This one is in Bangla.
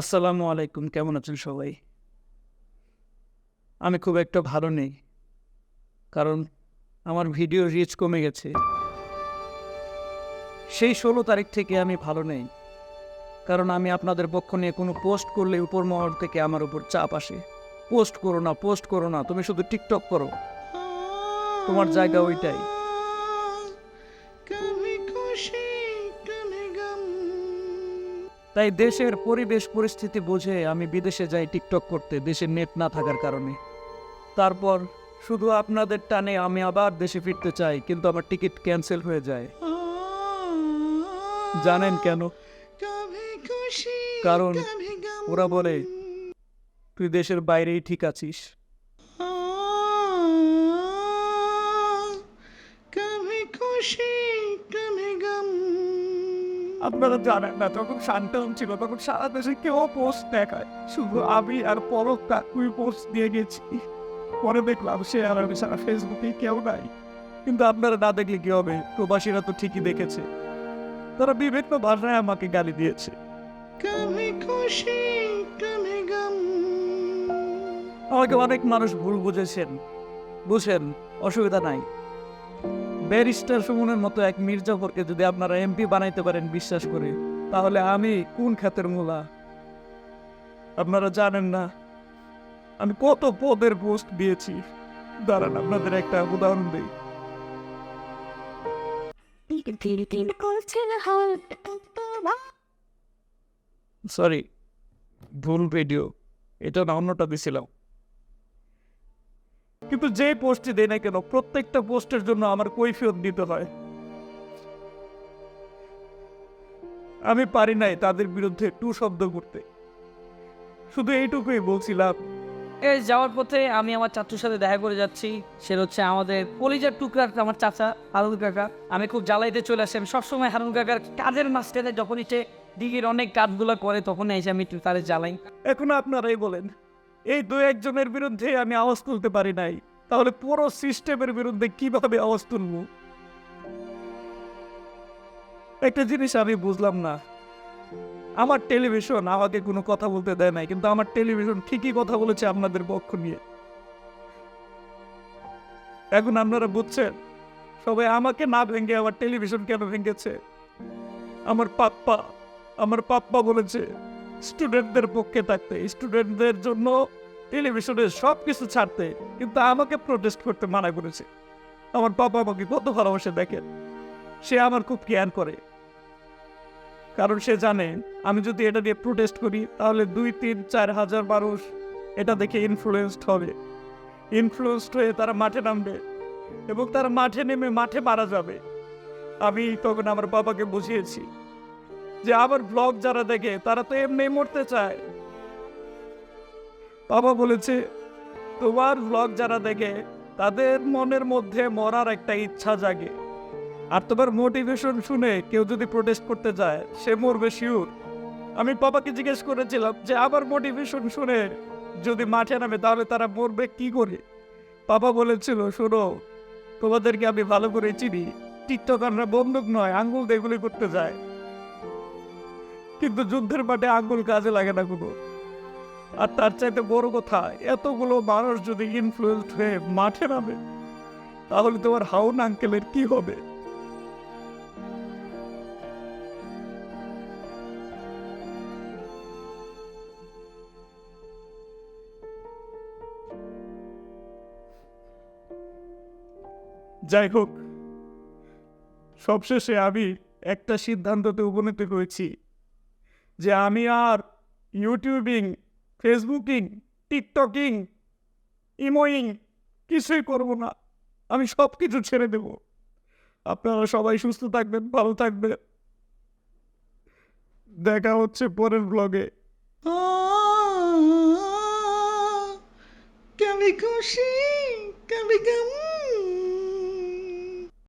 আসসালামু আলাইকুম, কেমন আছেন সবাই? আমি খুব একটা ভালো নেই, কারণ আমার ভিডিও রিচ কমে গেছে। সেই ষোলো তারিখ থেকে আমি ভালো নেই, কারণ আমি আপনাদের পক্ষ নিয়ে কোনো পোস্ট করলে উপর মহল থেকে আমার উপর চাপ আসে। পোস্ট করো না পোস্ট করো না, তুমি শুধু টিকটক করো। তোমার জায়গা ওইটাই। তাই দেশের পরিবেশ পরিস্থিতি বুঝে আমি বিদেশে যাই টিকটক করতে, দেশে নেট না থাকার কারণে। তারপর শুধু আপনাদের টানে আমি আবার দেশে ফিরতে চাই, কিন্তু আমার টিকিট ক্যান্সেল হয়ে যায়। জানেন কেন? কারণ ওরা বলে, তুই দেশের বাইরেই ঠিক আছিস। আপনারা জানেন না তখন শান্তাম ছিল তখন সারা দেশে কেউ পোস্ট দেখায়। শুধু আমি আর পরকটা ওই পোস্ট দিয়ে গেছি। পরে দেখলাম সে আর আমি সারা ফেসবুকে কেউ নাই। কিন্তু আপনারা না দেখলে কি হবে? প্রবাসীরা তো ঠিকই দেখেছে। তারা বিভিন্ন ভাষায় আমাকে গালি দিয়েছে। আমাকে অনেক মানুষ ভুল বুঝেছেন। বুঝেন অসুবিধা নাই। ব্যারিস্টার সুমনের মতো এক মির্জাফরকে যদি আপনারা এমপি বানাইতে পারেন, বিশ্বাস করে, তাহলে আমি কোন খাতের মূলা? আপনারা জানেন না, আমি কত পদের পোস্ট দিয়েছি। দাঁড়ান, আপনাদের একটা উদাহরণ দিই। সরি ভুল ভিডিও এটা না অন্যটা দিছিলাম। কিন্তু যে পোস্টে দেয় না কেন প্রত্যেকটা পোস্টের জন্য আমার কৈফিয়ত দিতে হয়। আমি পারি নাই তাদের বিরুদ্ধে টু শব্দ করতে। শুধু এইটুকুই বলছিলাম। এই যাওয়ার পথে আমি আমার চাচুর সাথে দেখা করে যাচ্ছি। সে হচ্ছে আমাদের কলিজার টুকরার আমার চাচা হারুন কাকা। আমি খুব জ্বালাইতে চলে আসি। আমি সবসময় হারুন কাকার কাজের মাঝখানে যখন সে দিঘির অনেক কাজগুলো করে তখন এসে আমি তাদের জ্বালাই। এখন আপনারাই বলেন এই দু একজনের বিরুদ্ধে আমি আওয়াজ তুলতে পারি নাই। তাহলে পুরো সিস্টেমের বিরুদ্ধে কীভাবে আওয়াজ তুলব? একটা জিনিস আমি বুঝলাম না। আমার টেলিভিশন আমাকে কোনো কথা বলতে দেয় নাই, কিন্তু আমার টেলিভিশন ঠিকই কথা বলেছে আপনাদের পক্ষ নিয়ে। এখন আপনারা বুঝছেন, সবাই আমাকে না ভেঙে আমার টেলিভিশন কেন ভেঙেছে? আমার পাপ্পা আমার পাপ্পা বলেছে স্টুডেন্টদের পক্ষে থাকতে স্টুডেন্টদের জন্য টেলিভিশনে সব কিছু ছাড়তে কিন্তু আমাকে প্রোটেস্ট করতে মানা করেছে। আমার বাবা আমাকে কত ভালোবাসে দেখেন। সে আমার খুব কেয়ার করে। কারণ সে জানে, আমি যদি এটা নিয়ে প্রোটেস্ট করি, তাহলে দুই, তিন, চার হাজার মানুষ এটা দেখে ইনফ্লুয়েসড হবে। ইনফ্লুয়েসড হয়ে তারা মাঠে নামবে এবং তারা মাঠে নেমে মাঠে মারা যাবে। আমি তখন আমার বাবাকে বুঝিয়েছি। যে আমার ব্লগ যারা দেখে, তারা তো এমনি মরতে চায়। বাবা বলেছে, তোমার ব্লগ যারা দেখে, তাদের মনের মধ্যে মরার একটা ইচ্ছা জাগে। আর তোমার মোটিভেশন শুনে কেউ যদি প্রোটেস্ট করতে যায়, সে মরবে শিওর আমি বাবাকে জিজ্ঞেস করেছিলাম যে, আবার মোটিভেশন শুনে যদি মাঠে নামে, তাহলে তারা মরবে কি করে? বাবা বলেছিল, শোনো, তোমাদেরকে আমি ভালো করে চিনি। টিকটকাররা বন্দুক নয়, আঙ্গুল দিয়ে এগুলি করতে যায়। কিন্তু যুদ্ধের মাঠে আঙ্গুল কাজে লাগে না কোনো। আর তার চাইতে বড় কথা, এতগুলো মানুষ যদি ইনফ্লুয়েসড হয়ে মাঠে নামে, তাহলে তোমার হাউন আঙ্কেলের কি হবে? যাই হোক, সবশেষে আমি একটা সিদ্ধান্ততে উপনীত হয়েছি। যে আমি আর ইউটিউবিং ফেসবুকিং টিকটকিং ইমোইং কিছুই করব না আমি সব কিছু ছেড়ে দেব আপনারা সবাই সুস্থ থাকবেন ভালো থাকবেন দেখা হচ্ছে পরের ব্লগে কবি খুশি কবি গাম